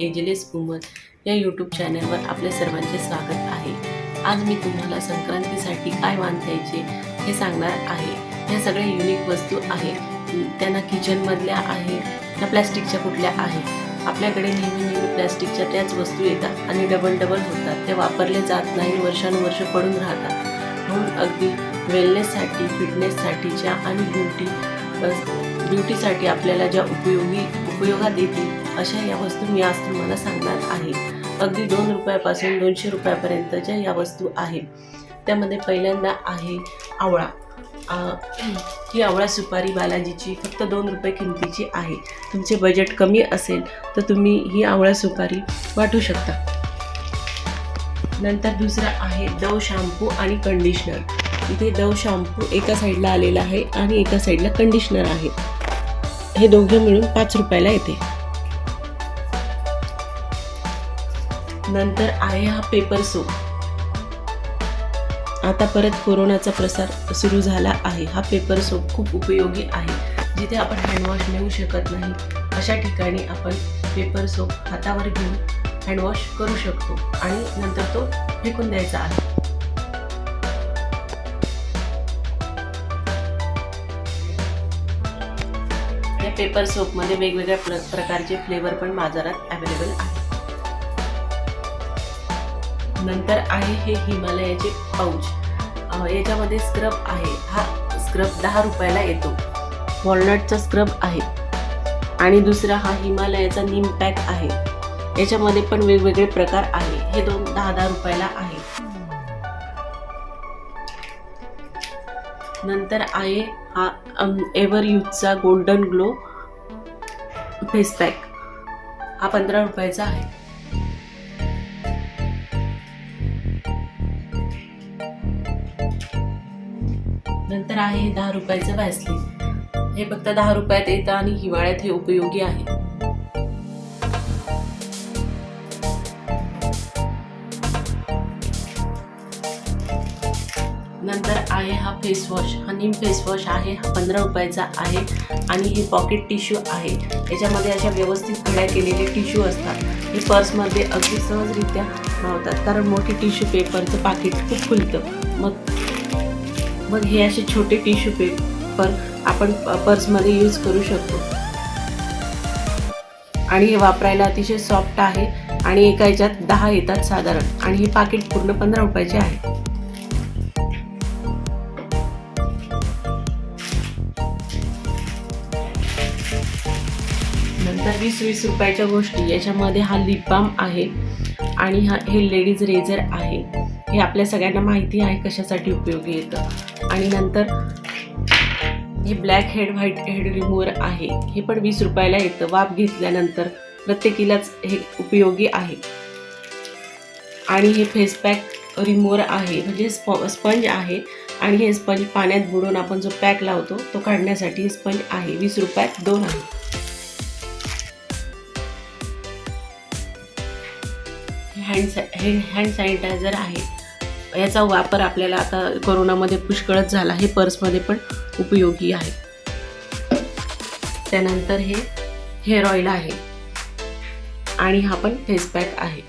Ageless woman या YouTube चॅनलवर आपले सर्वांचे स्वागत आहे. आज मी तुम्हाला संक्रांतीसाठी काय वाण हे सांगणार आहे. ह्या सगळ्या युनिक वस्तू आहेत. त्यांना किचनमधल्या आहे त्या प्लॅस्टिकच्या कुठल्या आहेत? आपल्याकडे नेहमी नेहमी प्लॅस्टिकच्या त्याच वस्तू येतात आणि डबल डबल होतात. ते वापरले जात नाही वर्षानुवर्ष पडून राहतात. म्हणून अगदी वेलनेससाठी फिटनेससाठीच्या आणि ब्युटी ब्युटीसाठी आपल्याला ज्या उपयोगी उपयोगात येतील अशा या वस्तू मी आज तुम्हाला सांगणार आहे. अगदी दोन रुपयापासून दोनशे रुपयापर्यंतच्या या वस्तू आहेत. त्यामध्ये पहिल्यांदा आहे आवळा. ही आवळा सुपारी बालाजीची फक्त दोन रुपये किमतीची आहे. तुमचे बजेट कमी असेल तर तुम्ही ही आवळा सुपारी वाटू शकता. नंतर दुसरा आहे दव शॅम्पू आणि कंडिशनर. इथे दव शॅम्पू एका साईडला आलेला आहे आणि एका साईडला कंडिशनर आहे. हे दोघे मिळून पाच रुपयाला येते. नंतर आहे हा पेपर सोप आता परत कोरोनाचा प्रसार सुरू झाला आहे. हा पेपर सोप खूप उपयोगी आहे. जिथे आपण हँडवॉश नेऊ शकत नाही अशा ठिकाणी आपण पेपर सोप हातावर घेऊन हँडवॉश करू शकतो आणि नंतर तो फेकून द्यायचा आहे. पेपर सोपमध्ये वेगवेगळ्या प्र प्रकारचे फ्लेवर पण बाजारात अवेलेबल आहे नंतर आहे हे हिमालयाचे पाऊच. याच्यामध्ये स्क्रब आहे. हा स्क्रब दहा रुपयाला येतो. वॉलनटचा स्क्रब आहे. आणि दुसरा हा हिमालयाचा नीम पॅक आहे. याच्यामध्ये पण वेगवेगळे प्रकार आहे. हे दोन दहा दहा रुपयाला आहे. नंतर आहे हा एव्हर यूथचा गोल्डन ग्लो फेस पॅक हा पंधरा रुपयाचा आहे. नंतर आहे दहा रुपयाचं व्हॅसलिन हे फक्त दहा रुपयात येतं आणि हिवाळ्यात हे उपयोगी आहे. नंतर आहे हा फेसवॉश हा नीम फेसवॉश आहे हा पंधरा रुपयाचा आहे आणि हे पॉकेट टिश्यू आहे. याच्यामध्ये अशा व्यवस्थित घड्या केलेले टिश्यू असतात. हे पर्समध्ये अगदी सहजरित्या मावतात कारण मोठे टिश्यू पेपरचं पाकिट खूप खुलतं. मग मग हे असे छोटे टिश्यू पेपर आपण प- पर्समध्ये यूज करू शकतो. आणि हे वापरायला अतिशय सॉफ्ट आहे आणि एका याच्यात दहा येतात साधारण. आणि हे पाकिट पूर्ण पंधरा रुपयाचे आहे. वीस वीस रुपयाच्या गोष्टी याच्यामध्ये हा लिप बाम आहे आणि हा हे लेडीज रेझर आहे. हे आपल्या सगळ्यांना माहिती आहे कशासाठी उपयोगी येतं. आणि नंतर हे black head white head remover आहे हे पण वीस रुपयाला येतं. वाफ घेतल्यानंतर प्रत्येकीलाच हे उपयोगी आहे. आणि हे फेस पॅक रिमूव्हर आहे म्हणजे स्प स्पंज आहे. आणि हे स्पंज पाण्यात बुडून आपण जो पॅक लावतो तो काढण्यासाठी स्पंज आहे. वीस रुपयात दोन आहे. हँड सॅ हँड सॅनिटायझर आहे. याचा वापर आपल्याला आता कोरोनामध्ये पुष्कळच झाला हे पर्समध्ये पण उपयोगी आहे. त्यानंतर हे हेअर ऑइल आहे. आणि हा पण फेस पॅक आहे.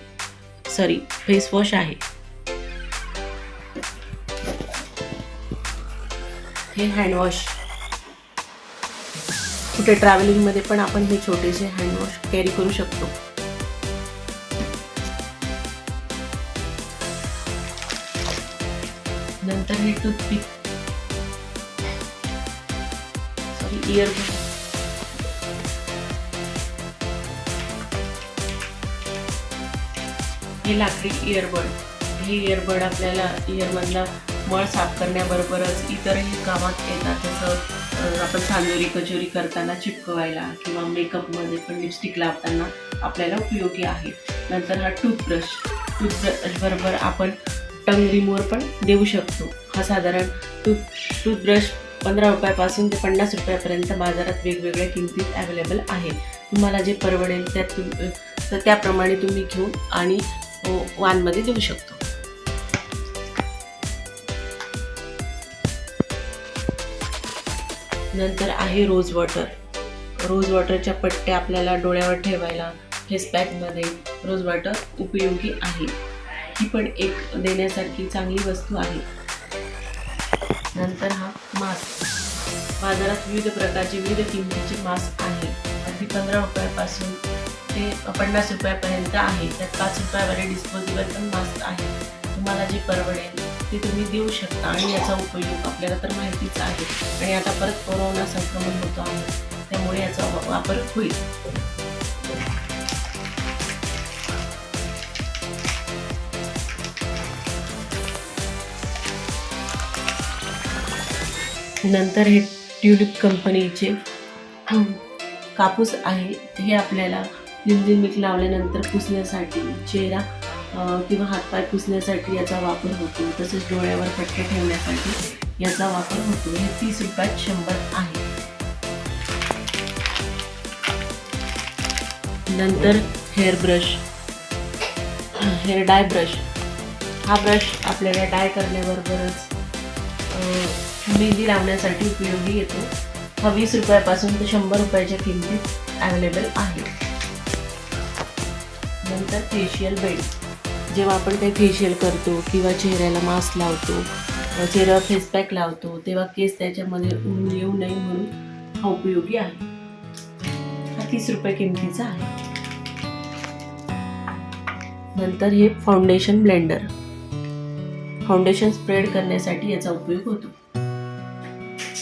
सॉरी फेस वॉश आहे. हे हँडवॉश कुठे ट्रॅव्हलिंगमध्ये पण आपण हे छोटेसे हँडवॉश कॅरी करू शकतो. नंतर हे टूथपिक सॉरी इयर हे लाकडी इयरबड हे इयरबड आपल्याला इयरमधला मळ साफ करण्याबरोबरच इतरही कामात येतात. जसं आपण चांदोरी कचोरी करताना चिपकवायला किंवा मेकअपमध्ये पण लिपस्टिक लावताना आपल्याला उपयोगी आहे. नंतर हा टूथब्रश टूथब्रश बरोबर आपण टंग रिमूवर पण देऊ शकतो. हा साधारण टूथ टूथब्रश पंधरा रुपयापासून ते पन्नास रुपयापर्यंत बाजारात वेगवेगळ्या किमतीत अवेलेबल आहे. तुम्हाला जे परवडेल त्यात तुम तर त्याप्रमाणे तुम्ही घेऊन आणि वानमध्ये देऊ शकतो. नंतर आहे रोज वॉटर. रोज वॉटरच्या पट्ट्या आपल्याला डोळ्यावर ठेवायला फेस पॅकमध्ये रोज वॉटर उपयोगी आहे. ही पण एक देण्यासारखी चांगली वस्तू आहे. नंतर हा मास्क. बाजारात विविध प्रकारचे विविध किमतीचे मास्क आहे. अगदी पंधरा रुपयापासून ते पन्नास रुपयापर्यंत आहे. त्यात पाच रुपयावाले डिस्पोजेबल पण मास्क आहे. तुम्हाला जे परवडेल ते तुम्ही देऊ शकता आणि याचा उपयोग आपल्याला तर माहितीच आहे. आणि आता परत कोरोना संक्रमण होतो आहे. त्यामुळे याचा वापर होईल. नंतर हे ट्युलिप कंपनीचे कापूस आहे. हे आपल्याला लिंबलिंबिक लावल्यानंतर पुसण्यासाठी चेहरा किंवा हातपाय पुसण्यासाठी याचा वापर होतो. तसेच डोळ्यावर पट्टे ठेवण्यासाठी याचा वापर होतो. हे तीस रुपयात शंभर आहे. नंतर hair brush. Hair dye brush. हा ब्रश आपल्याला डाय करण्याबरोबरच मेहंदी लावण्यासाठी उपयोगी येतो. हा वीस रुपयापासून ते शंभर रुपयाच्या किमतीत अवेलेबल आहे. नंतर फेशियल बेड जेव्हा आपण काही फेशियल करतो किंवा चेहऱ्याला मास्क लावतो चेहऱ्यावर फेस पॅक लावतो तेव्हा केस त्याच्यामध्ये ऊन येऊ नये म्हणून हा उपयोगी आहे. हा तीस रुपये किमतीचा आहे. नंतर हे फाउंडेशन ब्लेंडर फाउंडेशन स्प्रेड करण्यासाठी याचा उपयोग होतो.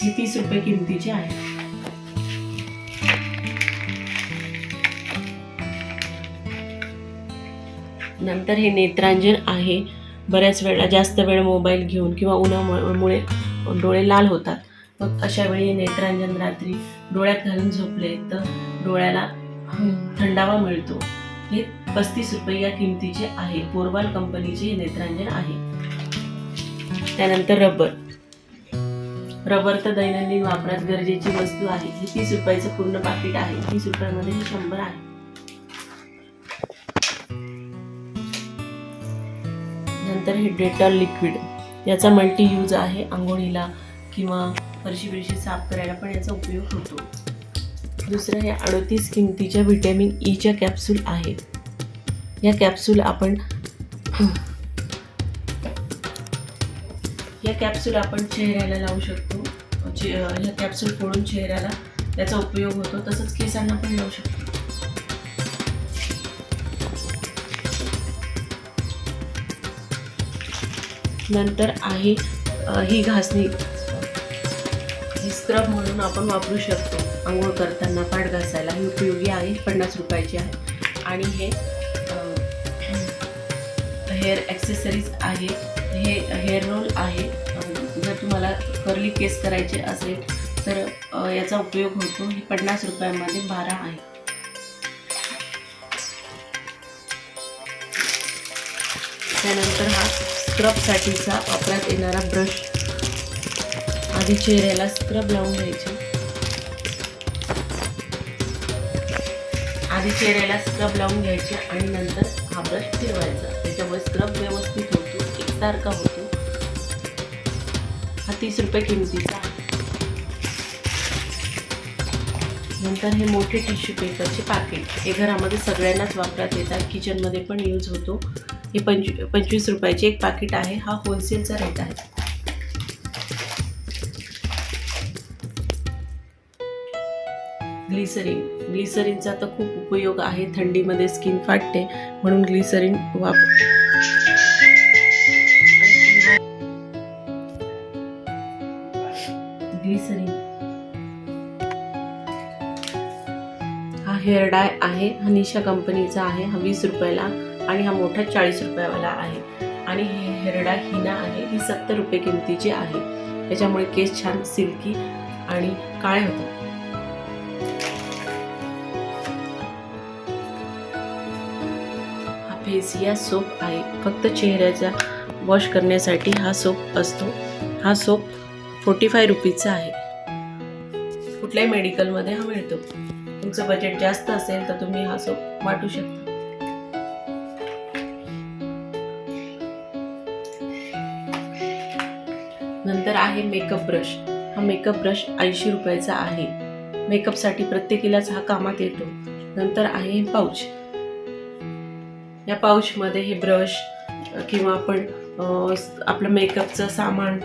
हे तीस रुपये किमतीचे आहे. नंतर हे नेत्रांजन आहे. बऱ्याच वेळा जास्त वेळ मोबाईल घेऊन किंवा उन्हामुळे डोळे लाल होतात. मग अशा वेळी हे नेत्रांजन रात्री डोळ्यात घालून झोपले तर डोळ्याला थंडावा मिळतो. हे पस्तीस रुपये या किमतीचे आहे. पोरवाल कंपनीचे हे नेत्रांजन आहे. त्यानंतर रबर. रबर तर दैनंदिन वापरात गरजेची वस्तू आहे. ही तीस रुपयाचं पूर्ण पाकिट आहे. तीस रुपयामध्ये हे शंभर आहे. नंतर हे डेटॉल लिक्विड. याचा मल्टी यूज आहे. आंघोळीला किंवा फरशी बिरशी साफ करायला पण याचा उपयोग होतो. दुसरं हे अडतीस किमतीच्या व्हिटॅमिन e ईच्या कॅप्सूल आहेत या कॅप्सूल आपण या कॅप्सूल आपण चेहऱ्याला लावू शकतो. म्हणजे, चे ह्या कॅप्सूल फोडून चेहऱ्याला त्याचा उपयोग होतो. तसंच केसांना पण लावू शकतो. नंतर आहे ही घासणी. ही स्क्रब म्हणून आपण वापरू शकतो. आंघोळ करताना पाठ घासायला ही उपयोगी आहे. पन्नास रुपयाची आहे. आणि हे हेअर ॲक्सेसरीज आहे. हे हेअर रोल आहे. जर तुम्हाला कर्ली केस करायचे असेल तर याचा उपयोग होतो. ही पन्नास रुपयामध्ये बारा आहे. त्यानंतर हा स्क्रबसाठीचा वापरात येणारा ब्रश आधी चेहऱ्याला स्क्रब लावून घ्यायचे. आधी चेहऱ्याला स्क्रब लावून घ्यायचे आणि नंतर हा ब्रश फिरवायचा. त्याच्यामुळे स्क्रब व्यवस्थित होतो. सारखा होतो? हा तीस रुपये किमतीचा नंतर हे मोठे टिश्यू पेपरचे पाकिट हे घरामध्ये सगळ्यांनाच वापरात येतात. किचनमध्ये पण यूज होतो. हे पंचवी पंचवीस रुपयाचे एक पाकिट आहे. हा होलसेलचा रेट आहे. ग्लिसरीन ग्लिसरीनचा तर खूप उपयोग आहे. थंडीमध्ये स्किन फाटते. म्हणून ग्लिसरीन वापर हेअर डाय आहे हा निशा कंपनीचा आहे हा वीस रुपयाला आणि हा मोठा चाळीस रुपयावाला आहे. आणि हे हेअर डाय हिना आहे ही सत्तर रुपये किमतीची आहे. त्याच्यामुळे केस छान सिल्की आणि काळे होतात. हा फेसिया सोप आहे. फक्त चेहऱ्याचा वॉश करण्यासाठी हा सोप असतो. हा सोप फोर्टी फाय रुपीजचा आहे. कुठल्याही मेडिकलमध्ये हा मिळतो. तुमचं बजेट जास्त असेल तर तुम्ही हा सोप वाटू शकता. नंतर आहे मेकअप ब्रश हा मेकअप ब्रश ऐंशी रुपयाचा आहे. मेकअपसाठी प्रत्येकीलाच हा कामात येतो. नंतर आहे पाऊच या पाऊचमध्ये हे ब्रश किंवा आपण आपलं मेकअपचं सामान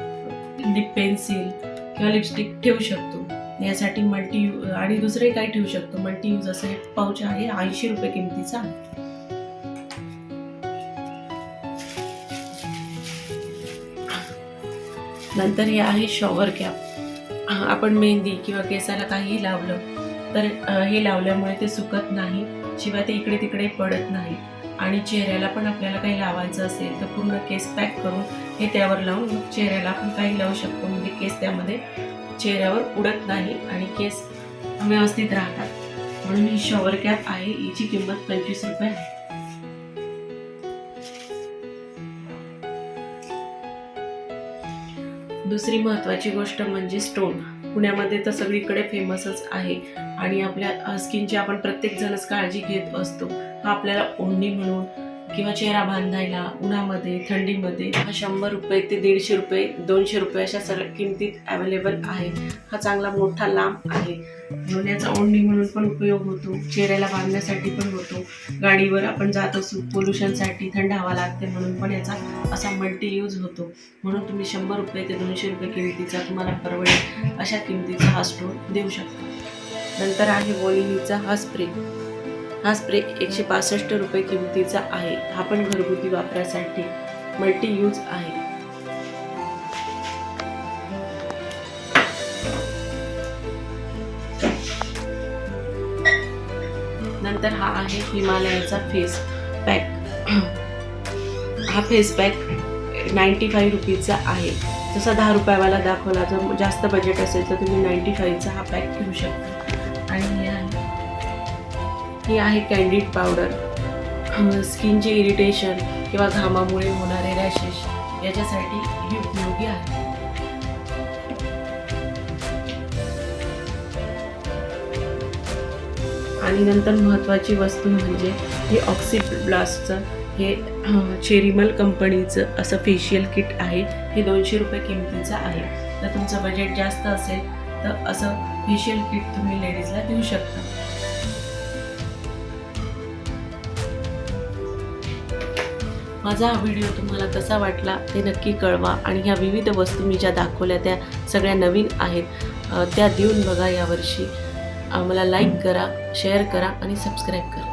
लिप पेन्सिल किंवा लिपस्टिक ठेवू शकतो. यासाठी मल्टी यू आणि दुसरे काय ठेवू शकतो? मल्टी यूज असं एक पाऊच आहे ऐंशी रुपये किमतीचा. आहे नंतर हे आहे शॉवर कॅप आपण मेहंदी किंवा केसाला काही लावलं तर हे लावल्यामुळे ते सुकत नाही शिवाय ते इकडे तिकडे पडत नाही. आणि चेहऱ्याला पण आपल्याला काही लावायचं असेल तर पूर्ण केस पॅक करून हे त्यावर लावून चेहऱ्याला आपण काही लावू शकतो. म्हणजे केस त्यामध्ये चेहऱ्यावर उडत नाही आणि केस व्यवस्थित राहतात. म्हणून ही शॉवर कॅप आहे. हिची किंमत पंचवीस रुपये आहे. दुसरी महत्त्वाची गोष्ट म्हणजे स्टोन पुण्यामध्ये तर सगळीकडे फेमसच आहे आणि आपल्या स्किनची आपण प्रत्येक जणच काळजी घेत असतो. हा आपल्याला ओढणी म्हणून किंवा चेहरा बांधायला उन्हामध्ये थंडीमध्ये हा शंभर रुपये ते दीडशे रुपये दोनशे रुपये अशा सगळ्या किमतीत अवेलेबल आहे. हा चांगला मोठा लांब आहे. म्हणून याचा ओढणी म्हणून पण उपयोग होतो. चेहऱ्याला बांधण्यासाठी पण होतो. गाडीवर आपण जात असू पोल्युशनसाठी थंड हवा लागते म्हणून पण याचा असा मल्टी यूज होतो. म्हणून तुम्ही शंभर रुपये ते दोनशे रुपये किमतीचा तुम्हाला परवडेल अशा किमतीचा हा स्टोन देऊ शकता. नंतर आहे वॉलिनीचा हा स्प्रे हा स्प्रे एकशे पासष्ट रुपये किमतीचा आहे. हा पण घरगुती वापरासाठी मल्टी यूज आहे. नंतर हा आहे हिमालयाचा फेस पॅक. हा फेस पॅक नाईंटी फाईव्ह रुपीजचा आहे. जसा दहा रुपयावाला दाखवला जर जास्त बजेट असेल तर तुम्ही नाईंटी फाईव्हचा हा पॅक घेऊ शकता. ही आहे कँडिड पावडर स्किनचे इरिटेशन किंवा घामामुळे होणारे रॅशेस याच्यासाठी ही उपयोगी आहे. आणि नंतर महत्त्वाची वस्तू म्हणजे हे ऑक्सी ब्लास्टचं हे चेरिमल कंपनीचं असं फेशियल किट आहे. हे दोनशे रुपये किमतीचं आहे. तर तुमचं बजेट जास्त असेल तर असं फेशियल किट तुम्ही लेडीजला देऊ शकता. माझा हा व्हिडिओ तुम्हाला कसा वाटला ते नक्की कळवा आणि ह्या विविध वस्तू मी ज्या दाखवल्या त्या सगळ्या नवीन आहेत त्या देऊन बघा यावर्षी. मला लाईक करा शेअर करा आणि सबस्क्राईब करा.